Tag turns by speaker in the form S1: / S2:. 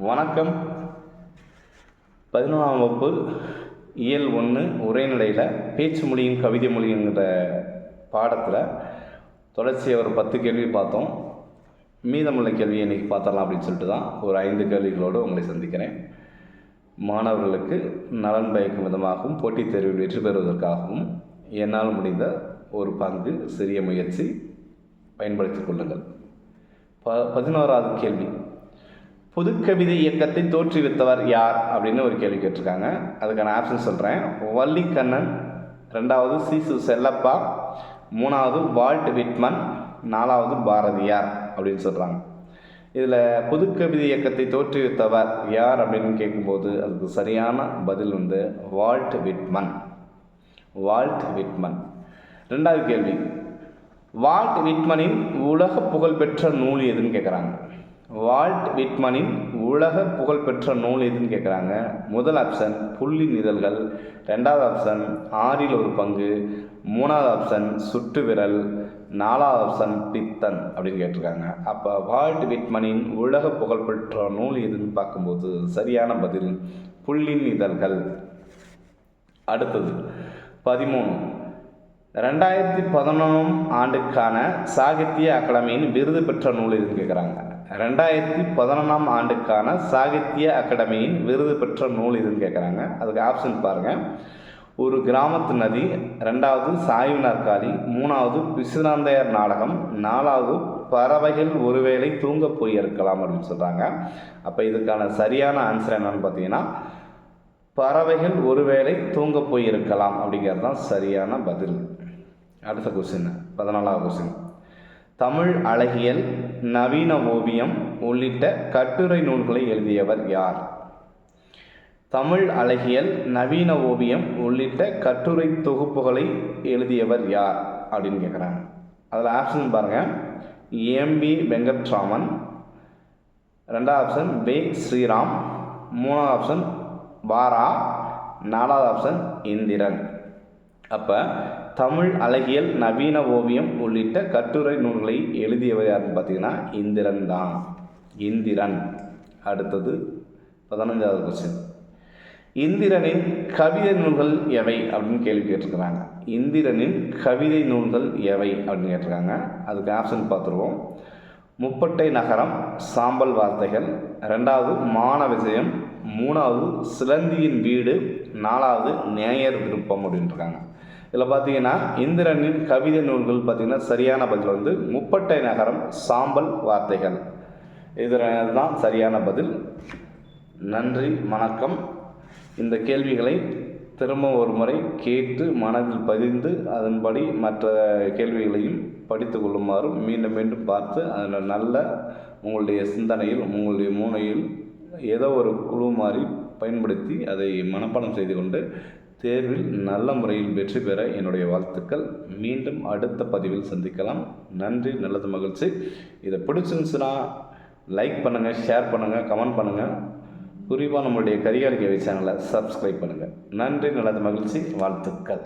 S1: வணக்கம். பதினொன்றாம் வகுப்பு இயல் ஒன்று உரைநிலையில் பேச்சு மொழியும் கவிதை மொழிங்கிற பாடத்தில் தொடர்ச்சியாக ஒரு பத்து கேள்வி பார்த்தோம். மீதமுள்ள கேள்வியை இன்றைக்கி பார்த்தலாம் அப்படின்னு சொல்லிட்டு தான் ஒரு ஐந்து கேள்விகளோடு உங்களை சந்திக்கிறேன். மாணவர்களுக்கு நலன் பயக்கும் விதமாகவும் போட்டித் தேர்வில் வெற்றி பெறுவதற்காகவும் என்னால் முடிந்த ஒரு பங்கு சிறிய முயற்சி பயன்படுத்திக் கொள்ளுங்கள். ப பதினோராவது கேள்வி. புதுக்கவிதை இயக்கத்தை தோற்றுவித்தவர் யார் அப்படின்னு ஒரு கேள்வி கேட்டிருக்காங்க. அதுக்கான ஆப்ஷன் சொல்கிறேன் வள்ளிக்கண்ணன் ரெண்டாவது சிசு செல்லப்பா மூணாவது வால்ட் விட்மன் நாலாவது பாரதியார் அப்படின்னு சொல்கிறாங்க இதில் புதுக்கவிதை இயக்கத்தை தோற்றுவித்தவர் யார் அப்படின்னு கேட்கும்போது அதுக்கு சரியான பதில் வந்து வால்ட் விட்மன். Walt Whitman. ரெண்டாவது கேள்வி. வால்ட் விட்மனின் உலக புகழ்பெற்ற நூல் எதுன்னு கேட்குறாங்க வால்ட் விட்மனின் உலக புகழ்பெற்ற நூல் எதுன்னு கேட்குறாங்க முதல் ஆப்ஷன் புள்ளி நிதழ்கள். ரெண்டாவது ஆப்ஷன் ஆறில் ஒரு பங்கு. மூணாவது ஆப்ஷன் சுட்டு விரல். நாலாவது ஆப்ஷன் பித்தன் அப்படின்னு கேட்டிருக்காங்க. அப்போ வால்ட் விட்மனின் உலக புகழ்பெற்ற நூல் எதுன்னு பார்க்கும்போது சரியான பதில் புள்ளின் இதழ்கள் அடுத்தது பதிமூணு. ரெண்டாயிரத்தி பதினொன்றாம் ஆண்டுக்கான சாகித்ய அகாடமியின் விருது பெற்ற நூல் இதுன்னு கேட்குறாங்க ரெண்டாயிரத்தி பதினொன்றாம் ஆண்டுக்கான சாகித்ய அகாடமியின் விருது பெற்ற நூல் இதுன்னு கேட்குறாங்க அதுக்கு ஆப்ஷன் பாருங்கள் ஒரு கிராமத்து நதி ரெண்டாவது சாய்வு நாற்காலி மூணாவது விஸ்வநாந்தையர் நாடகம் நாலாவது பறவைகள் ஒருவேளை தூங்க போயிருக்கலாம் அப்படின்னு சொல்கிறாங்க அப்போ இதுக்கான சரியான ஆன்சர் என்னன்னு பார்த்தீங்கன்னா பறவைகள் ஒருவேளை தூங்க போயிருக்கலாம் அப்படிங்கிறது தான் சரியான பதில். அடுத்த கொஸ்டின் பதினாலாவது கொஸ்டின் தமிழ் அழகியல் நவீன ஓவியம் உள்ளிட்ட கட்டுரை நூல்களை எழுதியவர் யார்? தமிழ் அழகியல் நவீன ஓவியம் உள்ளிட்ட கட்டுரை தொகுப்புகளை எழுதியவர் யார்? அப்படின்னு கேட்குறாங்க அதில் ஆப்ஷன் பாருங்கள் எம்பி வெங்கட்ராமன். ரெண்டாவது ஆப்ஷன் பே ஸ்ரீராம். மூணாவது ஆப்ஷன் பாரா. நாலாவது ஆப்ஷன் இந்திரன். அப்போ தமிழ் அழகியல் நவீன ஓவியம் உள்ளிட்ட கட்டுரை நூல்களை எழுதியவர் யாருன்னு பார்த்தீங்கன்னா இந்திரன் தான். இந்திரன். அடுத்தது பதினஞ்சாவது கொஸ்டின் இந்திரனின் கவிதை நூல்கள் எவை அப்படின்னு கேள்வி கேட்டிருக்கிறாங்க. இந்திரனின் கவிதை நூல்கள் எவை அப்படின்னு கேட்டிருக்காங்க. அதுக்கு ஆப்ஷன் பார்த்துருவோம். முப்பட்டை நகரம் சாம்பல் வார்த்தைகள். ரெண்டாவது மான விஜயம் மூணாவது சிலந்தியின் வீடு நாலாவது நேயர் விருப்பம் அப்படின்ட்டுருக்காங்க இதில் பார்த்தீங்கன்னா இந்திரனின் கவிதை நூல்கள் பார்த்திங்கன்னா சரியான பதில் வந்து முப்பட்டை நகரம் சாம்பல் வார்த்தைகள். இதில் தான் சரியான பதில். நன்றி வணக்கம். இந்த கேள்விகளை திரும்ப ஒரு முறை கேட்டு மனதில் பதிந்து அதன்படி மற்ற கேள்விகளையும் படித்து கொள்ளுமாறும் மீண்டும் மீண்டும் பார்த்து அதில் நல்ல உங்களுடைய சிந்தனையில் உங்களுடைய மூளையில் ஏதோ ஒரு குழு மாதிரி பயன்படுத்தி அதை மனப்பாடம் செய்து கொண்டு தேர்வில் நல்ல முறையில் வெற்றி பெற என்னுடைய வாழ்த்துக்கள். மீண்டும் அடுத்த பதிவில் சந்திக்கலாம். நன்றி நல்லது மகிழ்ச்சி. இதை பிடிச்சிருந்துச்சுன்னா லைக் பண்ணுங்கள் ஷேர் பண்ணுங்கள் கமெண்ட் பண்ணுங்கள் குறிப்பாக நம்மளுடைய கரிகாலிக்கவை சேனலை சப்ஸ்கிரைப் பண்ணுங்கள் நன்றி நல்லது மகிழ்ச்சி. வாழ்த்துக்கள்.